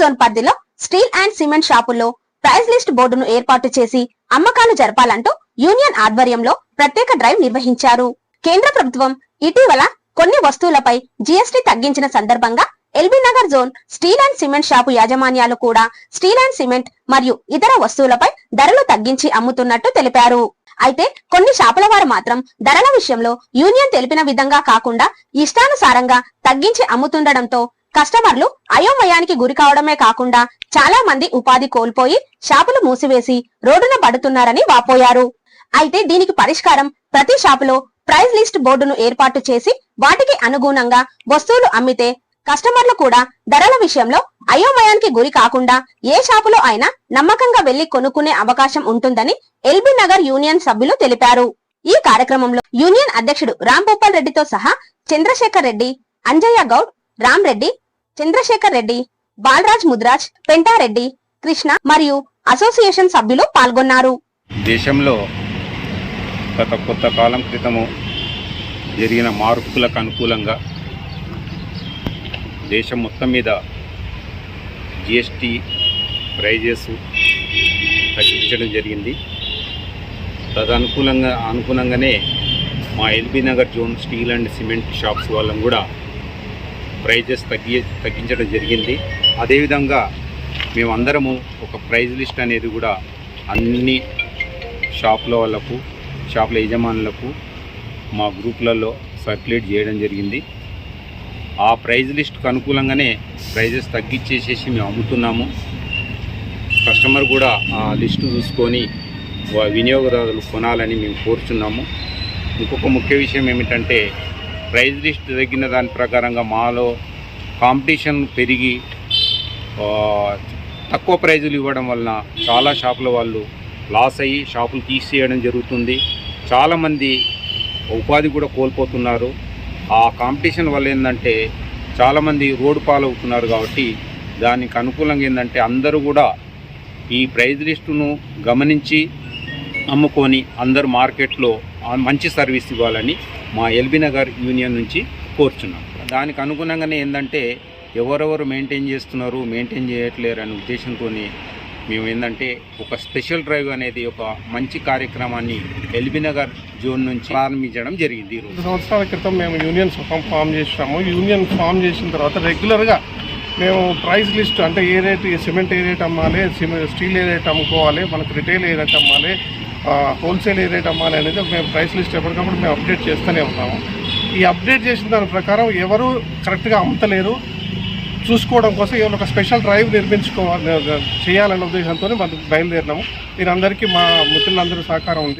Zone పరిధిలో steel and cement షాపుల్లో price list బోర్డును ఏర్పాటు చేసి అమ్మకాలు జరపాలంటూ యూనియన్ ఆధ్వర్యంలో ప్రత్యేక డ్రైవ్ నిర్వహించారు. కేంద్ర ప్రభుత్వం ఇటీవల కొన్ని వస్తువులపై జీఎస్టీ తగ్గించిన సందర్భంగా LB Nagar zone steel and cement shop యాజమాన్యాలు కూడా స్టీల్ అండ్ సిమెంట్ మరియు ఇతర వస్తువులపై ధరలు తగ్గించి అమ్ముతున్నట్టు తెలిపారు. అయితే కొన్ని షాపుల వారు మాత్రం ధరల విషయంలో యూనియన్ తెలిపిన విధంగా కాకుండా ఇష్టానుసారంగా తగ్గించి అమ్ముతుండటంతో కస్టమర్లు అయోమయానికి గురి కావడమే కాకుండా చాలా మంది ఉపాధి కోల్పోయి షాపులు మూసివేసి రోడ్డున పడుతున్నారని వాపోయారు. అయితే దీనికి పరిష్కారం ప్రతి షాపులో ప్రైస్ లిస్ట్ బోర్డును ఏర్పాటు చేసి వాటికి అనుగుణంగా వస్తువులు అమ్మితే కస్టమర్లు కూడా ధరల విషయంలో అయోమయానికి గురి కాకుండా ఏ షాపులో అయినా నమ్మకంగా వెళ్ళి కొనుక్కునే అవకాశం ఉంటుందని ఎల్బీ నగర్ యూనియన్ సభ్యులు తెలిపారు. ఈ కార్యక్రమంలో యూనియన్ అధ్యక్షుడు రాంభూపాల్ రెడ్డితో సహా చంద్రశేఖర్ రెడ్డి అంజయ్య గౌడ్ రామ్రెడ్డి చంద్రశేఖర్ రెడ్డి బాలరాజ్ ముద్రాజ్ పెంటారెడ్డి కృష్ణ మరియు అసోసియేషన్ సభ్యులు పాల్గొన్నారు. దేశంలో గత కొత్త కాలం క్రితము జరిగిన మార్పులకు అనుకూలంగా దేశం మొత్తం మీద జిఎస్టీ ప్రైజెస్ తగ్గించడం జరిగింది. తదనుకూలంగా అనుగుణంగానే మా LB Nagar zone steel and cement shops వాళ్ళం కూడా ప్రైజెస్ తగ్గి తగ్గించడం జరిగింది. అదేవిధంగా మేమందరము ఒక ప్రైజ్ లిస్ట్ అనేది కూడా అన్ని షాపుల వాళ్ళకు షాపుల యజమానులకు మా గ్రూపులలో సర్క్యులేట్ చేయడం జరిగింది. ఆ ప్రైజ్ లిస్ట్కు అనుకూలంగానే ప్రైజెస్ తగ్గించేసేసి మేము అమ్ముతున్నాము. కస్టమర్ కూడా ఆ లిస్టు చూసుకొని వినియోగదారులు కొనాలని మేము కోరుచున్నాము. ఇంకొక ముఖ్య విషయం ఏమిటంటే ప్రైజ్ లిస్ట్ తగ్గిన దాని ప్రకారంగా మాలో కాంపిటీషన్ పెరిగి తక్కువ ప్రైజులు ఇవ్వడం వలన చాలా షాపుల వాళ్ళు లాస్ అయ్యి షాపులు తీసేయడం జరుగుతుంది. చాలామంది ఉపాధి కూడా కోల్పోతున్నారు. ఆ కాంపిటీషన్ వల్ల ఏంటంటే చాలామంది రోడ్డు పాలవుతున్నారు కాబట్టి దానికి అనుకూలంగా ఏంటంటే అందరూ కూడా ఈ ప్రైజ్ లిస్టును గమనించి అమ్ముకొని అందరూ మార్కెట్లో మంచి సర్వీస్ ఇవ్వాలని మా ఎల్బీ నగర్ యూనియన్ నుంచి కోరుచున్నాం. దానికి అనుగుణంగానే ఏంటంటే ఎవరెవరు మెయింటైన్ చేస్తున్నారు మెయింటైన్ చేయట్లేరు అనే ఉద్దేశంతో మేము ఏంటంటే ఒక స్పెషల్ డ్రైవ్ అనేది ఒక మంచి కార్యక్రమాన్ని ఎల్బీ నగర్ జోన్ నుంచి ప్రారంభించడం జరిగింది ఈరోజు రెండు సంవత్సరాల క్రితం మేము యూనియన్ ఫామ్ చేసినాము యూనియన్ ఫామ్ చేసిన తర్వాత రెగ్యులర్గా మేము ప్రైస్ లిస్ట్ అంటే ఏ రేట్ సిమెంట్ ఏ రేట్ అమ్మాలి సిమెంట్ స్టీల్ ఏ రేట్ అమ్ముకోవాలి మనకు రిటైల్ ఏ రేట్ అమ్మాలి హోల్సేల్ ఏ రేట్ అమ్మాలి అనేది మేము ప్రైస్ లిస్ట్ ఎప్పటికప్పుడు మేము అప్డేట్ చేస్తూనే ఉంటాము ఈ అప్డేట్ చేసిన దాని ప్రకారం ఎవరు కరెక్ట్గా అమ్ముతలేరు చూసుకోవడం కోసం ఏమైనా ఒక స్పెషల్ డ్రైవ్ నిర్మించుకోవాలి చేయాలనే ఉద్దేశంతో మనం బయలుదేరినాము. దీని అందరికీ మా మిత్రులందరూ సహకారం ఉంది.